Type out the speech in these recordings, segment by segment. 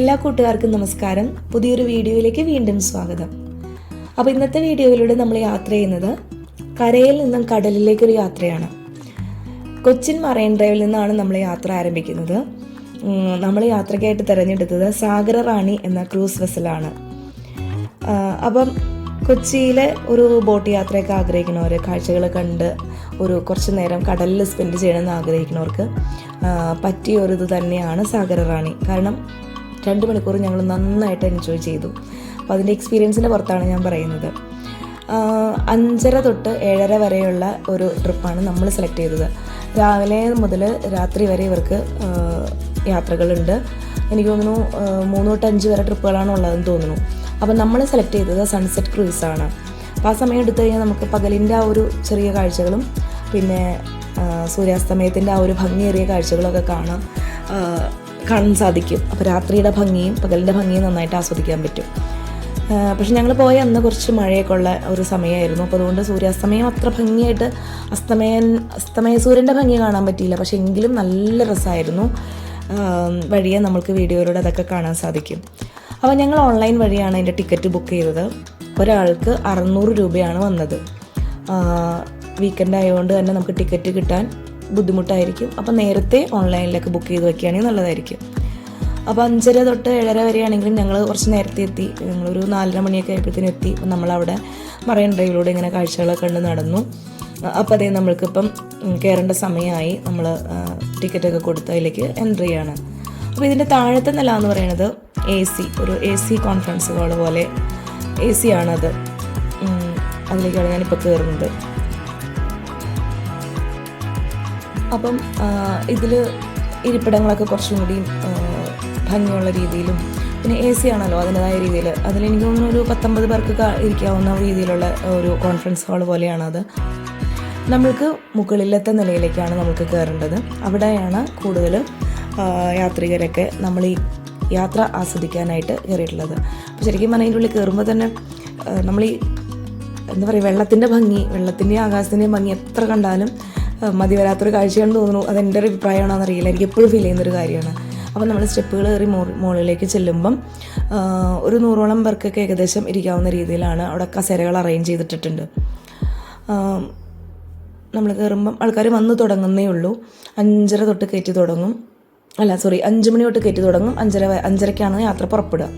എല്ലാ കൂട്ടുകാർക്കും നമസ്കാരം. പുതിയൊരു വീഡിയോയിലേക്ക് വീണ്ടും സ്വാഗതം. അപ്പോൾ ഇന്നത്തെ വീഡിയോയിലൂടെ നമ്മൾ യാത്ര ചെയ്യുന്നത് കരയിൽ നിന്നും കടലിലേക്കൊരു യാത്രയാണ്. കൊച്ചിൻ മറൈൻ ഡ്രൈവിൽ നിന്നാണ് നമ്മൾ യാത്ര ആരംഭിക്കുന്നത്. നമ്മൾ യാത്രയ്ക്കായിട്ട് തിരഞ്ഞെടുത്തത് സാഗര റാണി എന്ന ക്രൂസ് വെസലാണ്. അപ്പം കൊച്ചിയിലെ ഒരു ബോട്ട് യാത്രയൊക്കെ ആഗ്രഹിക്കുന്നവർ കാഴ്ചകൾ കണ്ട് ഒരു കുറച്ച് നേരം കടലിൽ സ്പെൻഡ് ചെയ്യണമെന്ന് ആഗ്രഹിക്കുന്നവർക്ക് പറ്റിയ ഒരു ഇത് തന്നെയാണ് സാഗര റാണി. കാരണം രണ്ട് മണിക്കൂർ ഞങ്ങൾ നന്നായിട്ട് എൻജോയ് ചെയ്തു. അപ്പോൾ അതിന്റെ എക്സ്പീരിയൻസിന്റെ പുറത്താണ് ഞാൻ പറയുന്നത്. അഞ്ചര തൊട്ട് ഏഴര വരെയുള്ള ഒരു ട്രിപ്പാണ് നമ്മൾ സെലക്ട് ചെയ്തത്. രാവിലെ മുതൽ രാത്രി വരെ ഇവർക്ക് യാത്രകളുണ്ട്. എനിക്ക് തോന്നുന്നു മൂന്ന് തൊട്ട് അഞ്ച് വരെ ട്രിപ്പുകളാണ് ഉള്ളതെന്ന് തോന്നുന്നു. അപ്പം നമ്മൾ സെലക്ട് ചെയ്തത് സൺസെറ്റ് ക്രൂസാണ് അപ്പോൾ ആ സമയം എടുത്തു കഴിഞ്ഞാൽ നമുക്ക് പകലിന്റെ ആ ഒരു ചെറിയ കാഴ്ചകളും പിന്നെ സൂര്യാസ്തമയത്തിന്റെ ആ ഒരു ഭംഗിയേറിയ കാഴ്ചകളൊക്കെ കാണാം. കാണാൻ സാധിക്കും. അപ്പോൾ രാത്രിയുടെ ഭംഗിയും പകലിന്റെ ഭംഗിയും നന്നായിട്ട് ആസ്വദിക്കാൻ പറ്റും. പക്ഷെ ഞങ്ങൾ പോയ അന്ന് കുറച്ച് മഴയൊക്കെ ഉള്ള ഒരു സമയമായിരുന്നു. അപ്പോൾ അതുകൊണ്ട് സൂര്യാസ്തമയം അത്ര ഭംഗിയായിട്ട് അസ്തമയൻ അസ്തമയ സൂര്യന്റെ ഭംഗി കാണാൻ പറ്റിയില്ല. പക്ഷെ എങ്കിലും നല്ല രസമായിരുന്നു. വഴിയെ നമുക്ക് വീഡിയോയിലൂടെ അതൊക്കെ കാണാൻ സാധിക്കും. അപ്പോൾ ഞങ്ങൾ ഓൺലൈൻ വഴിയാണ് അതിന്റെ ടിക്കറ്റ് ബുക്ക് ചെയ്തത്. ഒരാൾക്ക് അറുന്നൂറ് രൂപയാണ് വന്നത്. വീക്കെൻഡ് ആയതുകൊണ്ട് തന്നെ നമുക്ക് ടിക്കറ്റ് കിട്ടാൻ ബുദ്ധിമുട്ടായിരിക്കും. അപ്പോൾ നേരത്തെ ഓൺലൈനിലൊക്കെ ബുക്ക് ചെയ്ത് വെക്കുകയാണെങ്കിൽ നല്ലതായിരിക്കും. അപ്പോൾ അഞ്ചര തൊട്ട് ഏഴര വരെയാണെങ്കിലും ഞങ്ങൾ കുറച്ച് നേരത്തെ എത്തി. ഞങ്ങളൊരു നാലര മണിയൊക്കെ ആയപ്പോഴത്തേനും എത്തി. നമ്മളവിടെ മറൈൻ ഡ്രൈവിലൂടെ ഇങ്ങനെ കാഴ്ചകളൊക്കെ കണ്ട് നടന്നു. അപ്പോൾ അതേ നമ്മൾക്കിപ്പം കയറേണ്ട സമയമായി. നമ്മൾ ടിക്കറ്റൊക്കെ കൊടുത്ത് അതിലേക്ക് എൻട്രി ചെയ്യാണ് അപ്പോൾ ഇതിന്റെ താഴത്തെ നില എന്ന് പറയുന്നത് എ സി ഒരു എ സി കോൺഫറൻസ് ഹാൾ പോലെ എ സി ആണത്. അതിലേക്കാണ് ഞാനിപ്പോൾ കയറുന്നത്. അപ്പം ഇതിൽ ഇരിപ്പിടങ്ങളൊക്കെ കുറച്ചും കൂടി ഭംഗിയുള്ള രീതിയിലും പിന്നെ എ സി ആണല്ലോ അതിന്റെതായ രീതിയിൽ അതിലെനിക്ക് തോന്നുന്നു ഒരു പത്തൊമ്പത് പേർക്ക് ഇരിക്കാവുന്ന രീതിയിലുള്ള ഒരു കോൺഫറൻസ് ഹാൾ പോലെയാണത് നമ്മൾക്ക് മുകളിലത്തെ നിലയിലേക്കാണ് നമുക്ക് കയറേണ്ടത്. അവിടെയാണ് കൂടുതൽ യാത്രികരൊക്കെ നമ്മൾ ഈ യാത്ര ആസ്വദിക്കാനായിട്ട് കയറിയിട്ടുള്ളത്. അപ്പോൾ ശരിക്കും പറഞ്ഞാൽ ഉള്ളിൽ കയറുമ്പോൾ തന്നെ നമ്മൾ ഈ എന്താ പറയുക വെള്ളത്തിന്റെ ഭംഗി വെള്ളത്തിന്റെയും ആകാശത്തിന്റെയും ഭംഗി എത്ര കണ്ടാലും മതി വരാത്തൊരു കാഴ്ചയാണെന്ന് തോന്നുന്നു. അതെന്റെ ഒരു അഭിപ്രായമാണോ എന്നറിയില്ല എനിക്ക് എപ്പോഴും ഫീൽ ചെയ്യുന്നൊരു കാര്യമാണ്. അപ്പോൾ നമ്മൾ സ്റ്റെപ്പുകൾ കയറി മോ മുകളിലേക്ക് ചെല്ലുമ്പം ഒരു നൂറോളം പേർക്കൊക്കെ ഏകദേശം ഇരിക്കാവുന്ന രീതിയിലാണ് അവിടെ കസേരകൾ അറേഞ്ച് ചെയ്തിട്ടിട്ടുണ്ട്. നമ്മൾ കയറുമ്പം ആൾക്കാർ വന്ന് തുടങ്ങുന്നേ ഉള്ളൂ. അഞ്ചര തൊട്ട് കയറ്റി തുടങ്ങും. അല്ല സോറി അഞ്ച് മണി തൊട്ട് കയറ്റി തുടങ്ങും. അഞ്ചര അഞ്ചരയ്ക്കാണ് യാത്ര പുറപ്പെടുക.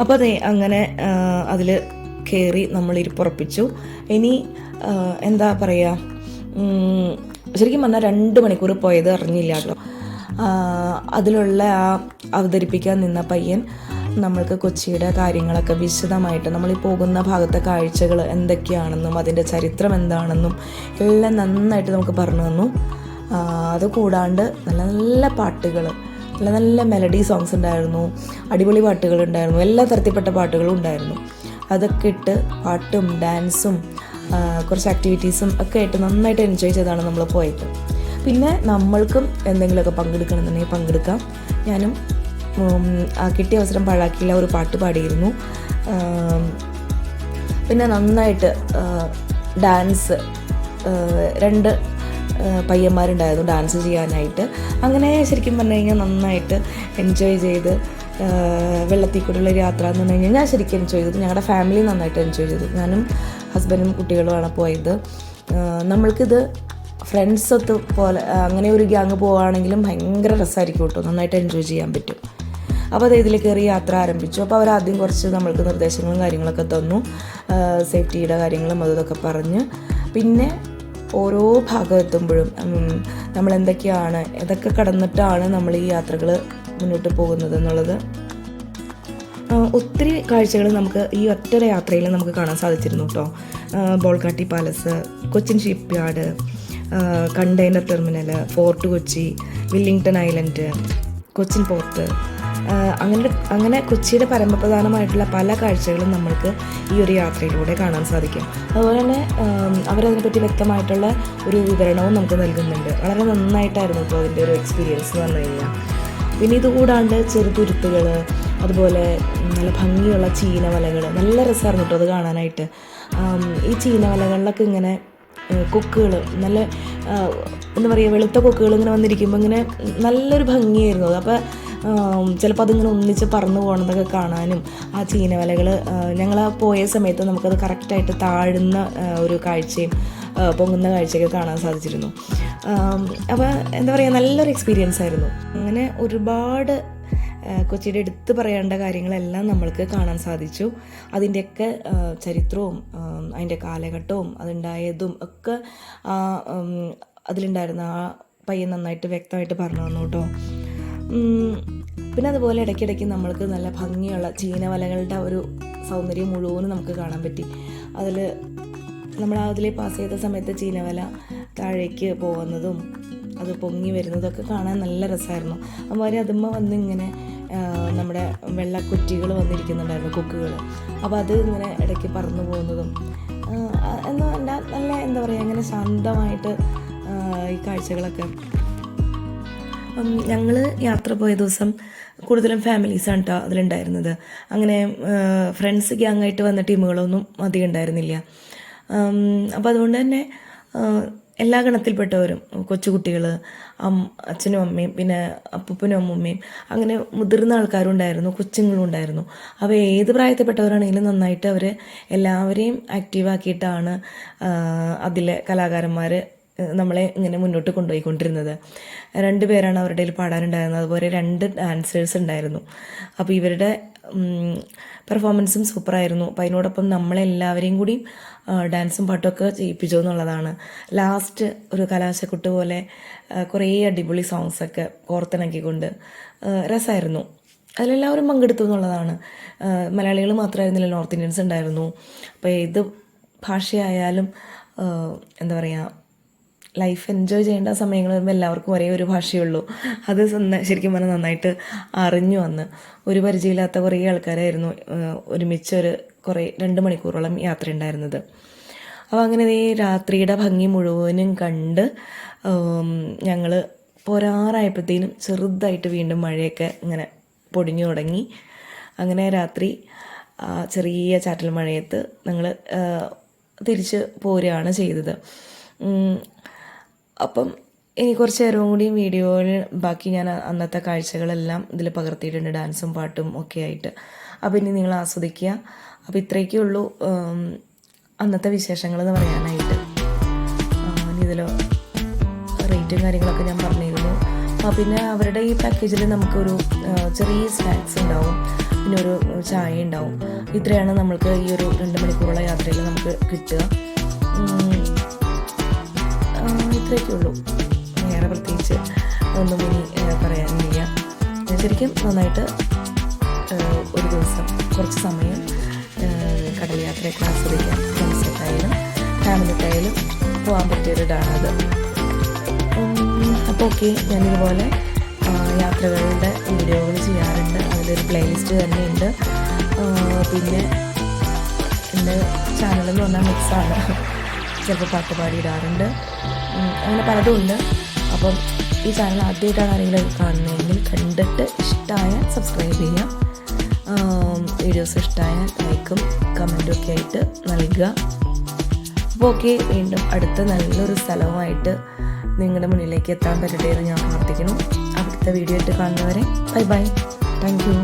അപ്പോൾ അതെ അങ്ങനെ അതിൽ കയറി നമ്മൾ ഇരിപ്പുറപ്പിച്ചു ഇനി എന്താ പറയുക ശരിക്കും പറഞ്ഞാൽ രണ്ട് മണിക്കൂർ പോയത് അറിഞ്ഞില്ല കേട്ടോ. അതിലുള്ള ആ അവതരിപ്പിക്കാൻ നിന്ന പയ്യൻ നമ്മൾക്ക് കൊച്ചിയുടെ കാര്യങ്ങളൊക്കെ വിശദമായിട്ട് നമ്മൾ ഈ പോകുന്ന ഭാഗത്തെ കാഴ്ചകൾ എന്തൊക്കെയാണെന്നും അതിന്റെ ചരിത്രം എന്താണെന്നും എല്ലാം നന്നായിട്ട് നമുക്ക് പറഞ്ഞു തന്നു. അത് കൂടാണ്ട് നല്ല നല്ല പാട്ടുകൾ നല്ല നല്ല മെലഡി സോങ്സ് ഉണ്ടായിരുന്നു അടിപൊളി പാട്ടുകൾ ഉണ്ടായിരുന്നു എല്ലാ തരത്തിൽപ്പെട്ട പാട്ടുകളും ഉണ്ടായിരുന്നു. അതൊക്കെ ഇട്ട് പാട്ടും ഡാൻസും കുറച്ച് ആക്ടിവിറ്റീസും ഒക്കെ ആയിട്ട് നന്നായിട്ട് എൻജോയ് ചെയ്താണ് നമ്മൾ പോയത്. പിന്നെ നമ്മൾക്കും എന്തെങ്കിലുമൊക്കെ പങ്കെടുക്കണമെന്നുണ്ടെങ്കിൽ പങ്കെടുക്കാം. ഞാനും ആ കിട്ടിയ അവസരം പാഴാക്കിയില്ല ഒരു പാട്ട് പാടിയിരുന്നു. പിന്നെ നന്നായിട്ട് ഡാൻസ് രണ്ട് പയ്യന്മാരുണ്ടായിരുന്നു ഡാൻസ് ചെയ്യാനായിട്ട്. അങ്ങനെ ശരിക്കും പറഞ്ഞു കഴിഞ്ഞാൽ നന്നായിട്ട് എൻജോയ് ചെയ്ത് വെള്ളത്തിൽ കൂടെയുള്ള യാത്ര എന്ന് പറഞ്ഞു കഴിഞ്ഞാൽ ഞാൻ ശരിക്കും എൻജോയ് ചെയ്തു. ഞങ്ങളുടെ ഫാമിലി നന്നായിട്ട് എൻജോയ് ചെയ്തു. ഞാനും ഹസ്ബൻഡും കുട്ടികളുമാണ് പോയത്. നമ്മൾക്കിത് ഫ്രണ്ട്സ് ഒത്ത് പോലെ അങ്ങനെ ഒരു ഗ്യാങ് പോവുകയാണെങ്കിലും ഭയങ്കര രസമായിരിക്കും കേട്ടോ നന്നായിട്ട് എൻജോയ് ചെയ്യാൻ പറ്റും. അപ്പോൾ അത് ഇതിൽ കയറി യാത്ര ആരംഭിച്ചു. അപ്പോൾ അവർ ആദ്യം കുറച്ച് നമ്മൾക്ക് നിർദ്ദേശങ്ങളും കാര്യങ്ങളൊക്കെ തന്നു. സേഫ്റ്റിയുടെ കാര്യങ്ങളും അതൊക്കെ പറഞ്ഞ്. പിന്നെ ഓരോ ഭാഗം എത്തുമ്പോഴും നമ്മൾ എന്തൊക്കെയാണ് ഇതൊക്കെ കടന്നിട്ടാണ് നമ്മൾ ഈ യാത്രകൾ മുന്നോട്ട് പോകുന്നത് എന്നുള്ളത്. ഒത്തിരി കാഴ്ചകൾ നമുക്ക് ഈ ഒറ്റ യാത്രയിൽ നമുക്ക് കാണാൻ സാധിച്ചിരുന്നു കേട്ടോ Bolgatty Palace Cochin Shipyard container terminal Fort Kochi Willingdon Island Cochin Port. അങ്ങനെ അങ്ങനെ കൊച്ചിയുടെ പരമപ്രധാനമായിട്ടുള്ള പല കാഴ്ചകളും നമ്മൾക്ക് ഈ ഒരു യാത്രയിലൂടെ കാണാൻ സാധിക്കും. അതുപോലെ തന്നെ അവരതിനെപ്പറ്റി വ്യക്തമായിട്ടുള്ള ഒരു വിവരണവും നമുക്ക് നൽകുന്നുണ്ട്. വളരെ നന്നായിട്ടായിരുന്നു ഇപ്പോൾ അതിന്റെ ഒരു എക്സ്പീരിയൻസ് എന്ന് പറഞ്ഞു കഴിഞ്ഞാൽ. പിന്നെ ഇത് കൂടാണ്ട് ചെറുതുരുത്തുകൾ അതുപോലെ നല്ല ഭംഗിയുള്ള ചീനവലകൾ നല്ല രസമായിരുന്നു കേട്ടോ അത് കാണാനായിട്ട്. ഈ ചീനവലകളിലൊക്കെ ഇങ്ങനെ കൊക്കുകൾ നല്ല എന്താ പറയുക വെളുത്ത കൊക്കുകൾ ഇങ്ങനെ വന്നിരിക്കുമ്പോൾ ഇങ്ങനെ നല്ലൊരു ഭംഗിയായിരുന്നു അത്. അപ്പോൾ ചിലപ്പോൾ അതിങ്ങനെ ഒന്നിച്ച് പറന്നു പോകുന്നതൊക്കെ കാണാനും ആ ചീനവലകൾ ഞങ്ങൾ പോയ സമയത്ത് നമുക്കത് കറക്റ്റായിട്ട് താഴുന്ന ഒരു കാഴ്ചയും പൊങ്ങുന്ന കാഴ്ചയൊക്കെ കാണാൻ സാധിച്ചിരുന്നു. അപ്പോൾ എന്താ പറയുക നല്ലൊരു എക്സ്പീരിയൻസ് ആയിരുന്നു. അങ്ങനെ ഒരുപാട് കൊച്ചിയുടെ എടുത്തു പറയേണ്ട കാര്യങ്ങളെല്ലാം നമ്മൾക്ക് കാണാൻ സാധിച്ചു. അതിന്റെയൊക്കെ ചരിത്രവും അതിന്റെ കാലഘട്ടവും അതുണ്ടായതും ഒക്കെ അതിലുണ്ടായിരുന്ന ആ പയ്യൻ നന്നായിട്ട് വ്യക്തമായിട്ട് പറഞ്ഞു തന്നു കേട്ടോ. പിന്നെ അതുപോലെ ഇടയ്ക്കിടയ്ക്ക് നമ്മൾക്ക് നല്ല ഭംഗിയുള്ള ചീനവലകളുടെ ഒരു സൗന്ദര്യം മുഴുവനും നമുക്ക് കാണാൻ പറ്റി. അതിൽ നമ്മൾ അതിലേ പാസ് ചെയ്ത സമയത്ത് ചീനവല താഴേക്ക് പോകുന്നതും അത് പൊങ്ങി വരുന്നതൊക്കെ കാണാൻ നല്ല രസമായിരുന്നു. അതുമാതിരി അതുമ്മ വന്ന് ഇങ്ങനെ നമ്മുടെ വെള്ളക്കുറ്റികൾ വന്നിരിക്കുന്നുണ്ടായിരുന്നു കുക്കുകൾ. അപ്പോൾ അത് ഇങ്ങനെ ഇടയ്ക്ക് പറന്നു പോകുന്നതും എന്ന് പറഞ്ഞാൽ നല്ല എന്താ പറയുക ഇങ്ങനെ ശാന്തമായിട്ട് ഈ കാഴ്ചകളൊക്കെ. ഞങ്ങൾ യാത്ര പോയ ദിവസം കൂടുതലും ഫാമിലീസാണ് കേട്ടോ അതിലുണ്ടായിരുന്നത്. അങ്ങനെ ഫ്രണ്ട്സ് ഗ്യാങ്ങായിട്ട് വന്ന ടീമുകളൊന്നും അധികം ഉണ്ടായിരുന്നില്ല. അപ്പോൾ അതുകൊണ്ട് തന്നെ എല്ലാ ഗണത്തിൽപ്പെട്ടവരും കൊച്ചുകുട്ടികൾ അച്ഛനും അമ്മയും പിന്നെ അപ്പൂപ്പനും അമ്മൂമ്മയും അങ്ങനെ മുതിർന്ന ആൾക്കാരും ഉണ്ടായിരുന്നു കൊച്ചുങ്ങളും ഉണ്ടായിരുന്നു. അപ്പോൾ ഏത് പ്രായത്തിൽപ്പെട്ടവരാണെങ്കിലും നന്നായിട്ട് അവർ എല്ലാവരെയും ആക്റ്റീവാക്കിയിട്ടാണ് അതിലെ കലാകാരന്മാർ നമ്മളെ ഇങ്ങനെ മുന്നോട്ട് കൊണ്ടുപോയിക്കൊണ്ടിരുന്നത്. രണ്ട് പേരാണ് അവരുടെ പാടാനുണ്ടായിരുന്നത്. അതുപോലെ രണ്ട് ഡാൻസേഴ്സ് ഉണ്ടായിരുന്നു. അപ്പോൾ ഇവരുടെ പെർഫോമൻസും സൂപ്പറായിരുന്നു അപ്പോൾ അതിനോടൊപ്പം നമ്മളെല്ലാവരെയും കൂടി ഡാൻസും പാട്ടുമൊക്കെ ചെയ്യിപ്പിച്ചു എന്നുള്ളതാണ്. ലാസ്റ്റ് ഒരു കലാശക്കുട്ട് പോലെ കുറേ അടിപൊളി സോങ്സൊക്കെ കോർത്തിണക്കിക്കൊണ്ട് രസമായിരുന്നു അതിലെല്ലാവരും പങ്കെടുത്തു എന്നുള്ളതാണ്. മലയാളികൾ മാത്രമായിരുന്നില്ല നോർത്ത് ഇന്ത്യൻസ് ഉണ്ടായിരുന്നു. അപ്പോൾ ഏത് ഭാഷയായാലും എന്താ പറയുക ലൈഫ് എൻജോയ് ചെയ്യേണ്ട സമയങ്ങൾ വരുമ്പോൾ എല്ലാവർക്കും ഒരേ ഒരു ഭാഷയുള്ളൂ. അത് ശരിക്കും പറഞ്ഞാൽ നന്നായിട്ട് അറിഞ്ഞു വന്ന്. ഒരു പരിചയമില്ലാത്ത കുറേ ആൾക്കാരായിരുന്നു ഒരുമിച്ച് ഒരു കുറേ രണ്ട് മണിക്കൂറോളം യാത്ര ഉണ്ടായിരുന്നത് അപ്പോൾ അങ്ങനെ രാത്രിയുടെ ഭംഗി മുഴുവനും കണ്ട് ഞങ്ങൾ പോരാറായപ്പോഴത്തേനും ചെറുതായിട്ട് വീണ്ടും മഴയൊക്കെ ഇങ്ങനെ പൊടിഞ്ഞു തുടങ്ങി. അങ്ങനെ രാത്രി ചെറിയ ചാറ്റൽ മഴയത്ത് ഞങ്ങൾ തിരിച്ച് പോരുകയാണ് ചെയ്തത്. അപ്പം ഇനി കുറച്ച് നേരവും കൂടി വീഡിയോയിൽ ബാക്കി ഞാൻ അന്നത്തെ കാഴ്ചകളെല്ലാം ഇതിൽ പകർത്തിയിട്ടുണ്ട് ഡാൻസും പാട്ടും ഒക്കെ ആയിട്ട്. അപ്പോൾ ഇനി നിങ്ങൾ ആസ്വദിക്കുക. അപ്പോൾ ഇത്രയൊക്കെ ഉള്ളൂ അന്നത്തെ വിശേഷങ്ങൾ എന്ന് പറയാനായിട്ട്. ഇതിൽ റേറ്റും കാര്യങ്ങളൊക്കെ ഞാൻ പറഞ്ഞിരുന്നു. പിന്നെ അവരുടെ ഈ പാക്കേജിൽ നമുക്കൊരു ചെറിയ സ്നാക്സ് ഉണ്ടാവും. പിന്നെ ഒരു ചായ ഉണ്ടാവും. ഇത്രയാണ് നമ്മൾക്ക് ഈ ഒരു രണ്ട് മണിക്കൂറുള്ള യാത്രയിൽ നമുക്ക് കിട്ടുക. ഇത്രയൊക്കെ ഉള്ളൂ വേറെ പ്രത്യേകിച്ച് ഒന്നും ഇനി പറയാനില്ല ശരിക്കും നന്നായിട്ട് ഒരു ദിവസം കുറച്ച് സമയം കടൽ യാത്രയൊക്കെ ആസ്വദിക്കാം ഫ്രണ്ട്സൊക്കെയായാലും ഫാമിലിക്കായാലും പോകാൻ പറ്റിയൊരിടാണത് അപ്പോൾ ഓക്കെ ഞാനിതുപോലെ യാത്രകളുടെ വീഡിയോകൾ ചെയ്യാറുണ്ട്. അതിലൊരു പ്ലേലിസ്റ്റ് തന്നെയുണ്ട്. പിന്നെ എന്റെ ചാനലെന്ന് പറഞ്ഞാൽ മിക്സാണ്. ചിലപ്പോൾ പാട്ട് പാടിയിടാറുണ്ട്. അങ്ങനെ പലതും ഉണ്ട്. അപ്പം ഈ ചാനൽ ആദ്യമായിട്ടാണ് ആരെങ്കിലും കാണുന്നതെങ്കിൽ കണ്ടിട്ട് ഇഷ്ടമായ സബ്സ്ക്രൈബ് ചെയ്യാം. വീഡിയോസ് ഇഷ്ടമായ ലൈക്കും കമന്റും ഒക്കെ ആയിട്ട് നൽകുക. അപ്പോൾ ഓക്കെ വീണ്ടും അടുത്ത നല്ലൊരു സ്ഥലവുമായിട്ട് നിങ്ങളുടെ മുന്നിലേക്ക് എത്താൻ പറ്റട്ടെ എന്ന് ഞാൻ പ്രാർത്ഥിക്കുന്നു. അടുത്ത വീഡിയോ ആയിട്ട് കാണുന്നവരെ ബൈ ബൈ താങ്ക് യു